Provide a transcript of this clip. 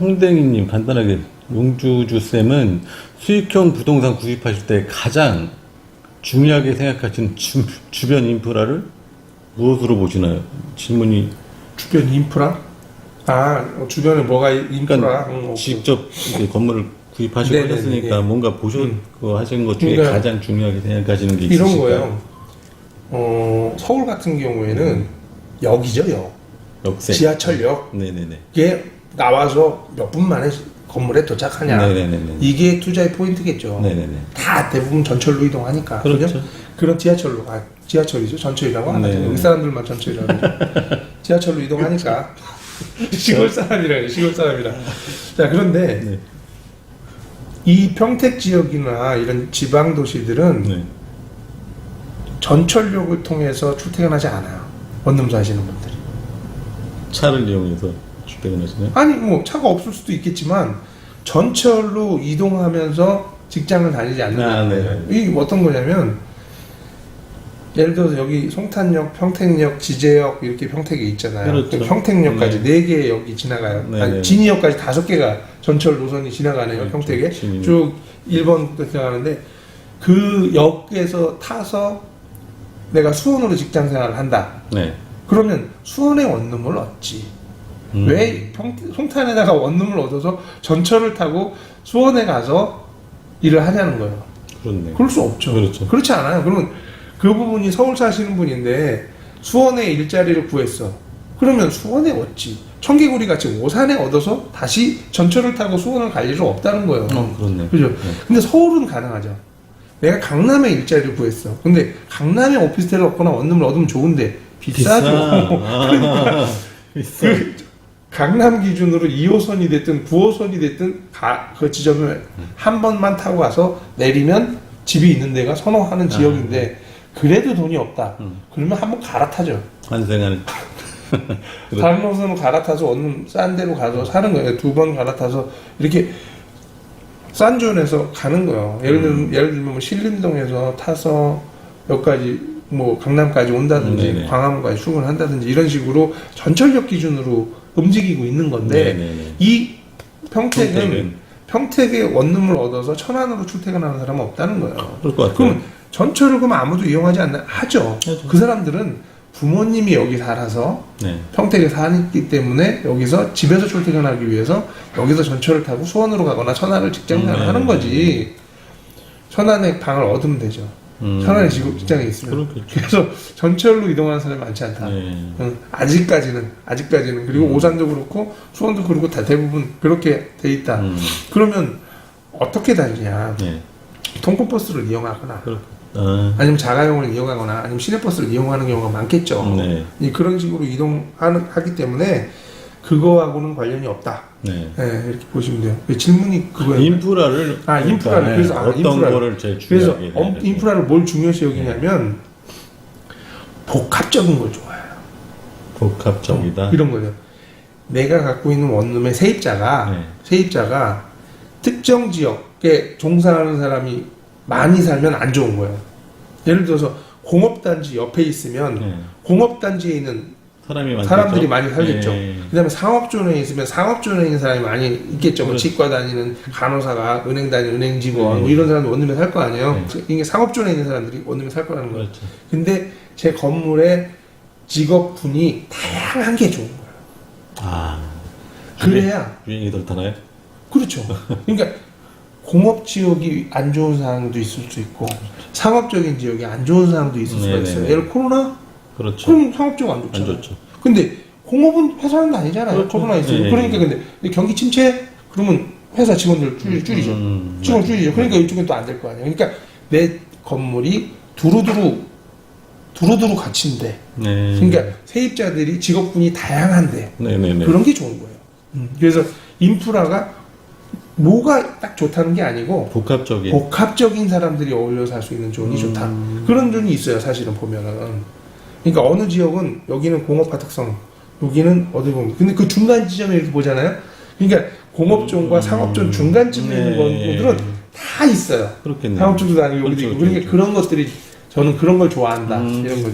홍댕이님 간단하게 용주주 쌤은 수익형 부동산 구입하실 때 가장 중요하게 생각하시는 주, 주변 인프라를 무엇으로 보시나요? 질문이 주변 인프라? 아 어, 주변에 뭐가 인프라? 그러니까 음, 오케이. 직접 건물을 구입하시고 네네네, 하셨으니까 네. 뭔가 보시고 음. 하시는 것 중에 그러니까 가장 중요하게 생각하시는 게 있으실까요? 이런 거예요. 어 서울 같은 경우에는 역이죠 역. 역세. 지하철역. 네네네. 이게 나와서 몇 분 만에 건물에 도착하냐. 네네네네. 이게 투자의 포인트겠죠. 네네네. 다 대부분 전철로 이동하니까. 그렇죠. 그런 지하철로, 아, 지하철이죠. 전철이라고 하는 네. 거죠. 여기 사람들만 전철이라고. 지하철로 이동하니까. 시골 사람이라, 시골 사람이라. 자, 그런데 네. 이 평택 지역이나 이런 지방 도시들은 네. 전철역을 통해서 출퇴근하지 않아요. 원룸 사시는 분들이. 차를 이용해서 출퇴근하시나요? 아니, 뭐, 차가 없을 수도 있겠지만, 전철로 이동하면서 직장을 다니지 않는 아. 네. 이게 어떤 거냐면, 예를 들어서 여기 송탄역, 평택역, 지제역 이렇게 평택에 있잖아요. 그렇죠. 그 평택역까지 네. 네 개의 역이 지나가요. 네, 아니, 네. 진이역까지 다섯 개가 전철 노선이 지나가네요. 그렇죠. 평택에 진이역. 쭉 1번부터 지나가는데 그 역에서 타서 내가 수원으로 직장 생활을 한다. 네. 그러면 수원의 원룸을 얻지. 음. 왜 평, 송탄에다가 원룸을 얻어서 전철을 타고 수원에 가서 일을 하냐는 거예요. 그렇네. 그럴 수 없죠. 그렇죠. 그렇지 않아요. 그러면 그 부분이 서울 사시는 분인데 수원에 일자리를 구했어. 그러면 수원에 얻지. 청개구리 같이 오산에 얻어서 다시 전철을 타고 수원을 갈 일은 없다는 거예요. 어, 그렇네. 그죠? 네. 근데 서울은 가능하죠. 내가 강남에 일자리를 구했어. 근데 강남에 오피스텔을 얻거나 원룸을 얻으면 좋은데 비싸죠. 아, 비싸. 그 강남 기준으로 2호선이 됐든 9호선이 됐든 가, 그 지점을 한 번만 타고 가서 내리면 집이 있는 데가 선호하는 지역인데 그래도 돈이 없다. 음. 그러면 한번 갈아타죠. 그렇- 다른 노선으로 갈아타서 어느 싼 데로 가서 사는 거예요. 두 번 갈아타서 이렇게 싼 존에서 가는 거예요. 예를 들면, 예를 들면 뭐 신림동에서 타서 여기까지 뭐 강남까지 온다든지 네네. 광화문까지 출근한다든지 이런 식으로 전철역 기준으로 움직이고 있는 건데 네네네. 이 평택은 평택은 평택에 원룸을 얻어서 천안으로 출퇴근하는 사람은 없다는 거예요. 그럴 것 같아요. 그럼 전철을 그럼 아무도 이용하지 않나 하죠. 하죠. 그 사람들은 부모님이 여기 살아서 네. 평택에 사기 때문에 여기서 집에서 출퇴근하기 위해서 여기서 전철을 타고 수원으로 가거나 천안을 직장생활을 음, 하는 네. 거지. 천안에 방을 얻으면 되죠. 음. 천안에 지금 직장에 있으면. 그렇겠죠. 그래서 전철로 이동하는 사람이 많지 않다. 네. 응, 아직까지는 아직까지는 그리고 음. 오산도 그렇고 수원도 그렇고 다 대부분 그렇게 돼 있다. 음. 그러면 어떻게 다니냐? 네. 통근버스를 이용하거나 그렇. 아. 아니면 자가용을 이용하거나 아니면 시내버스를 이용하는 경우가 많겠죠. 네. 이 그런 식으로 이동하는 하기 때문에 그거하고는 관련이 없다. 네. 예, 이렇게 보시면 돼요. 그 질문이 그거예요. 인프라를 아, 인프라를. 네. 그래서, 아, 어떤 인프라를. 거를 제일 그래서 중요하게 엄-? 인프라를 뭘 중요시 여기냐면 복합적인 걸 좋아해요. 복합적이다. 이런 거죠. 내가 갖고 있는 원룸의 세입자가 네. 세입자가 특정 지역에 종사하는 사람이 많이 살면 안 좋은 거예요. 예를 들어서 공업단지 옆에 있으면 네. 공업단지에 있는 사람이 많겠죠? 사람들이 많이 살겠죠. 네. 그다음에 상업존에 있으면 상업존에 있는 사람이 많이 있겠죠. 뭐 그렇죠. 치과 다니는 간호사가 은행 다니는 은행 직원 네. 뭐 이런 사람들 원룸에 살 거 아니에요. 네. 이게 상업존에 있는 사람들이 원룸에 살 거라는 거예요. 그렇죠. 근데 제 건물의 직업군이 다양한 게 좋은 거예요. 아. 그래야 유행이 덜 타나요? 그렇죠. 그러니까 공업 지역이 안 좋은 상황도 있을 수 있고 상업적인 지역이 안 좋은 상황도 있을 수가 네네네. 있어요. 예를 코로나 그렇죠. 그럼 상업 지역 안 좋죠. 안 좋죠. 근데 공업은 회사는 아니잖아요. 그렇죠. 코로나 있으면 네. 그러니까 근데, 근데 경기 침체 그러면 회사 직원들 줄, 줄이죠. 음, 직원 네. 줄이죠. 그러니까 이쪽엔 또안 될 거 아니에요. 그러니까 내 건물이 두루두루 두루두루 갇힌데 네. 그러니까 세입자들이 직업군이 다양한데 네 네 네. 그런 게 좋은 거예요. 음, 그래서 인프라가 뭐가 딱 좋다는 게 아니고 복합적인. 복합적인 사람들이 어울려 살 수 있는 존이 음. 좋다. 그런 존이 있어요, 사실은 보면은. 그러니까 어느 지역은 여기는 공업화 특성, 여기는 어디 보면. 근데 그 중간 지점에 이렇게 보잖아요. 그러니까 공업존과 음. 상업존 중간쯤에 있는 네. 건들은 다 있어요. 그렇겠네요. 상업존도 아니고 여기도 그렇죠, 있고. 그러니까 그렇죠. 그런 것들이 저는 그런 걸 좋아한다. 음. 이런 거죠.